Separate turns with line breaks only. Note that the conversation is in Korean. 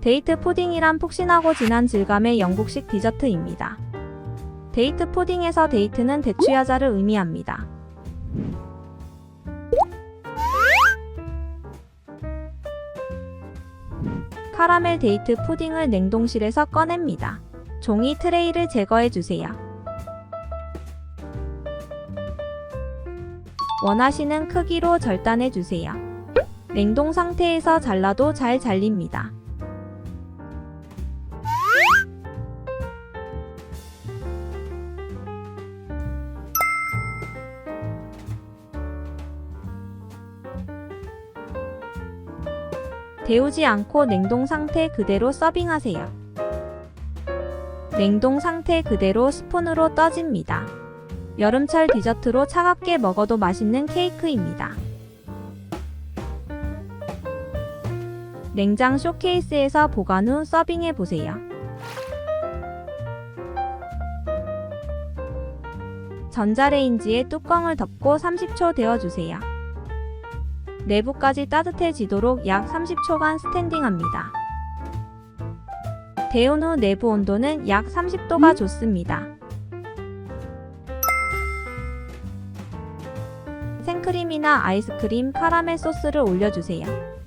데이트 푸딩이란 푹신하고 진한 질감의 영국식 디저트입니다. 데이트 푸딩에서 데이트는 대추야자를 의미합니다. 카라멜 데이트 푸딩을 냉동실에서 꺼냅니다. 종이 트레이를 제거해 주세요. 원하시는 크기로 절단해 주세요. 냉동 상태에서 잘라도 잘 잘립니다. 데우지 않고 냉동 상태 그대로 서빙하세요. 냉동 상태 그대로 스푼으로 떠집니다. 여름철 디저트로 차갑게 먹어도 맛있는 케이크입니다. 냉장 쇼케이스에서 보관 후 서빙해 보세요. 전자레인지에 뚜껑을 덮고 30초 데워주세요. 내부까지 따뜻해지도록 약 30초간 스탠딩합니다. 데운 후 내부 온도는 약 30도가 좋습니다. 생크림이나 아이스크림, 카라멜 소스를 올려주세요.